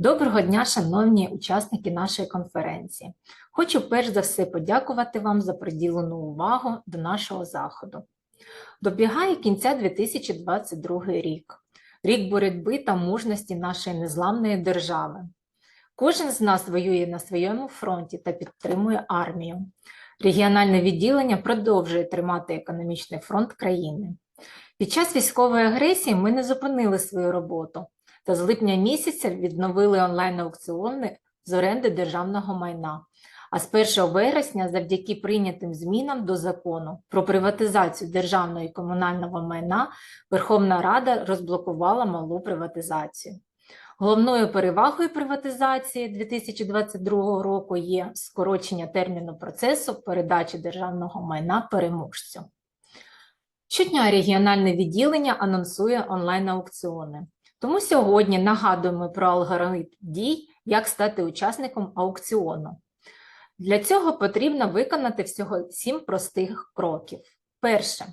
Доброго дня, шановні учасники нашої конференції. Хочу перш за все подякувати вам за приділену увагу до нашого заходу. Добігає кінця 2022 рік, рік боротьби та мужності нашої незламної держави. Кожен з нас воює на своєму фронті та підтримує армію. Регіональне відділення продовжує тримати економічний фронт країни. Під час військової агресії ми не зупинили свою роботу та з липня місяця відновили онлайн-аукціони з оренди державного майна. А з 1 вересня, завдяки прийнятим змінам до закону про приватизацію державного і комунального майна, Верховна Рада розблокувала малу приватизацію. Головною перевагою приватизації 2022 року є скорочення терміну процесу передачі державного майна переможцю. Щодня регіональне відділення анонсує онлайн-аукціони. Тому сьогодні нагадуємо про алгоритм дій, як стати учасником аукціону. Для цього потрібно виконати всього сім простих кроків. Перше.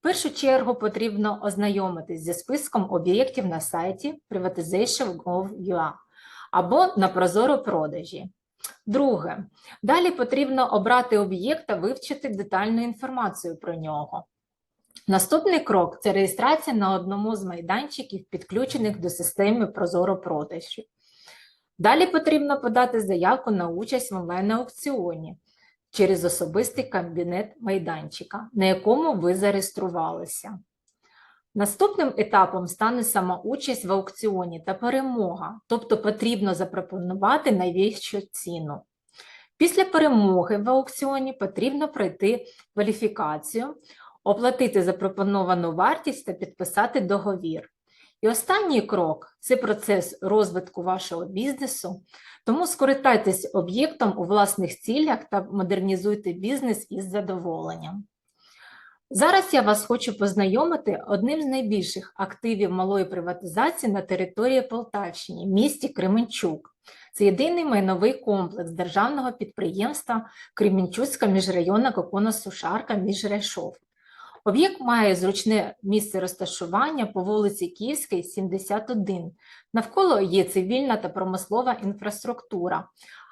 В першу чергу потрібно ознайомитись зі списком об'єктів на сайті privatization.gov.ua або на Прозоро продажі. Друге. Далі потрібно обрати об'єкт та вивчити детальну інформацію про нього. Наступний крок це реєстрація на одному з майданчиків, підключених до системи Прозоро продажі. Далі потрібно подати заявку на участь в онлайн-аукціоні через особистий кабінет майданчика, на якому ви зареєструвалися. Наступним етапом стане сама участь в аукціоні та перемога, тобто потрібно запропонувати найвищу ціну. Після перемоги в аукціоні потрібно пройти кваліфікацію, оплатити запропоновану вартість та підписати договір. І останній крок це процес розвитку вашого бізнесу, тому скористайтесь об'єктом у власних цілях та модернізуйте бізнес із задоволенням. Зараз я вас хочу познайомити одним з найбільших активів малої приватизації на території Полтавщини, місті Кременчук. Це єдиний майновий комплекс державного підприємства Кременчуцька міжрайонна коконосушарка Міжрайшов. Об'єкт має зручне місце розташування по вулиці Київській, 71. Навколо є цивільна та промислова інфраструктура,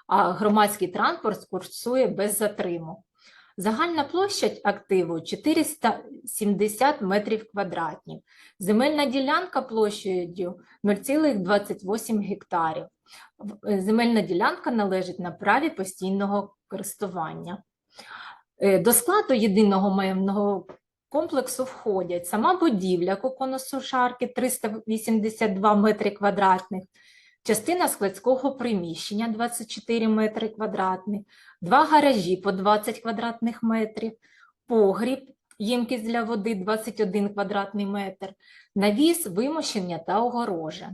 а громадський транспорт курсує без затриму. Загальна площа активу 470 метрів квадратних. Земельна ділянка площею 0,28 гектарів. Земельна ділянка належить на праві постійного користування. Е, До складу єдиного майнового комплексу входять сама будівля коконосушарки 382 метри квадратних, частина складського приміщення 24 метри квадратних, два гаражі по 20 квадратних метрів, погріб, ємкість для води 21 квадратний метр, навіс, вимощення та огорожа.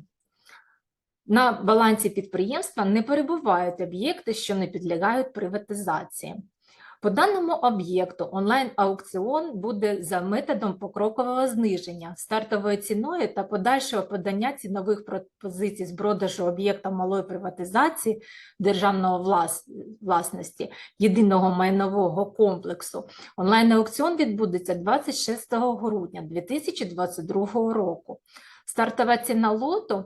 На балансі підприємства не перебувають об'єкти, що не підлягають приватизації. По даному об'єкту онлайн-аукціон буде за методом покрокового зниження стартовою ціною та подальшого подання цінових пропозицій з продажу об'єкта малої приватизації державного влас... власності єдиного майнового комплексу. Онлайн-аукціон відбудеться 26 грудня 2022 року. Стартова ціна лоту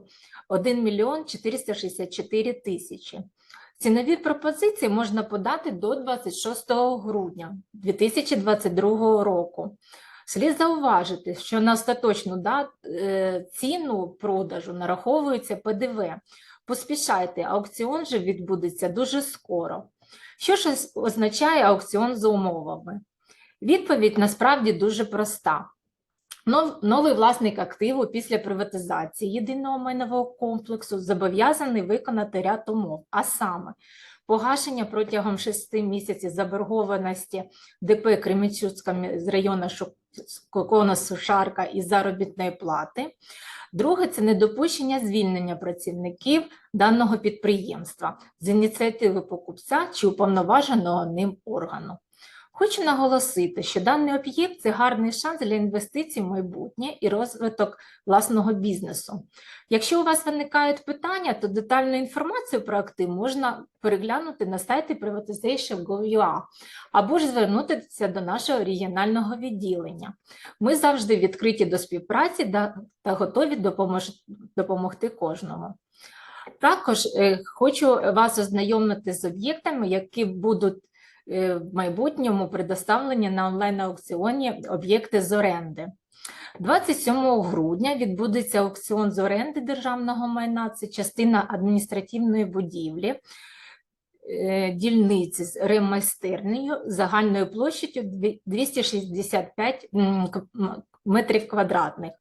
1 мільйон 464 тисячі. Цінові пропозиції можна подати до 26 грудня 2022 року. Слід зауважити, що на остаточну е, ціну продажу нараховується ПДВ. Поспішайте, аукціон же відбудеться дуже скоро. Що ж означає аукціон за умовами? Відповідь насправді дуже проста. Нов- Новий власник активу після приватизації єдиного майнового комплексу зобов'язаний виконати ряд умов, а саме погашення протягом 6 місяців заборгованості ДП Кременчуцька з району Шу- Коконосушарка із заробітної плати. Друге це недопущення звільнення працівників даного підприємства з ініціативи покупця чи уповноваженого ним органу. Хочу наголосити, що даний об'єкт це гарний шанс для інвестицій в майбутнє і розвиток власного бізнесу. Якщо у вас виникають питання, то детальну інформацію про актив можна переглянути на сайті privatization.gov.ua або ж звернутися до нашого регіонального відділення. Ми завжди відкриті до співпраці та готові допомогти кожному. Також е, хочу вас ознайомити з об'єктами, які будуть в майбутньому предоставлені на онлайн-аукціоні об'єкти з оренди. 27 грудня відбудеться аукціон з оренди державного майна. Це частина адміністративної будівлі е, дільниці з ремайстернею загальною площадю дві- 265 м, к- м, метрів квадратних.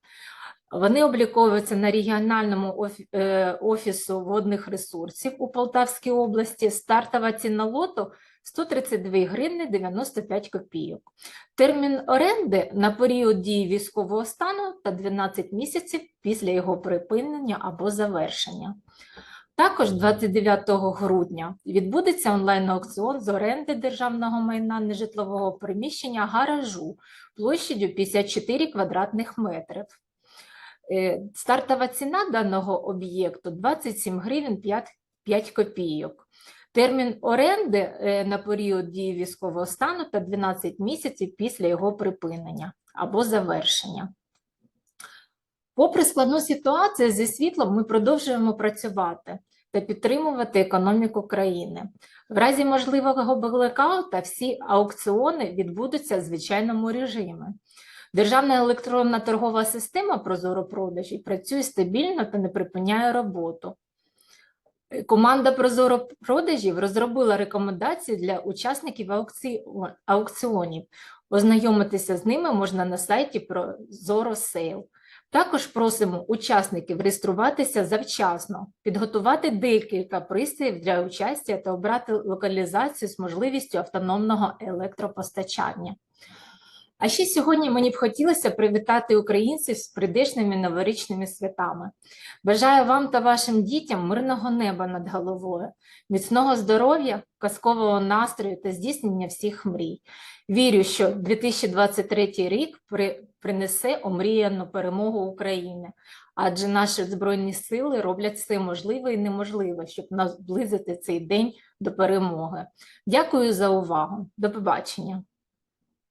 Вони обліковуються на регіональному е, офісу водних ресурсів у Полтавській області. Стартова ціна лоту 132 гривни 95 копійок. Термін оренди на період дії військового стану та 12 місяців після його припинення або завершення. Також 29 грудня відбудеться онлайн-аукціон з оренди державного майна нежитлового приміщення гаражу площадю 54 квадратних метрів. Е, Стартова ціна даного об'єкту 27 гривень 5, 5 копійок. Термін оренди е, на період дії військового стану та 12 місяців після його припинення або завершення. Попри складну ситуацію зі світлом, ми продовжуємо працювати та підтримувати економіку країни. В разі можливого блекаута всі аукціони відбудуться в звичайному режимі. Державна електронна торгова система Прозоро продажі працює стабільно та не припиняє роботу. Команда Прозоро продажів розробила рекомендації для учасників аукціонів. Ознайомитися з ними можна на сайті «Прозоросейл». Також просимо учасників реєструватися завчасно, підготувати декілька пристроїв для участі та обрати локалізацію з можливістю автономного електропостачання. А ще сьогодні мені б хотілося привітати українців з прийдешними новорічними святами. Бажаю вам та вашим дітям мирного неба над головою, міцного здоров'я, казкового настрою та здійснення всіх мрій. Вірю, що 2023 рік при- принесе омріяну перемогу України, адже наші збройні сили роблять все можливе і неможливе, щоб наблизити цей день до перемоги. Дякую за увагу. До побачення.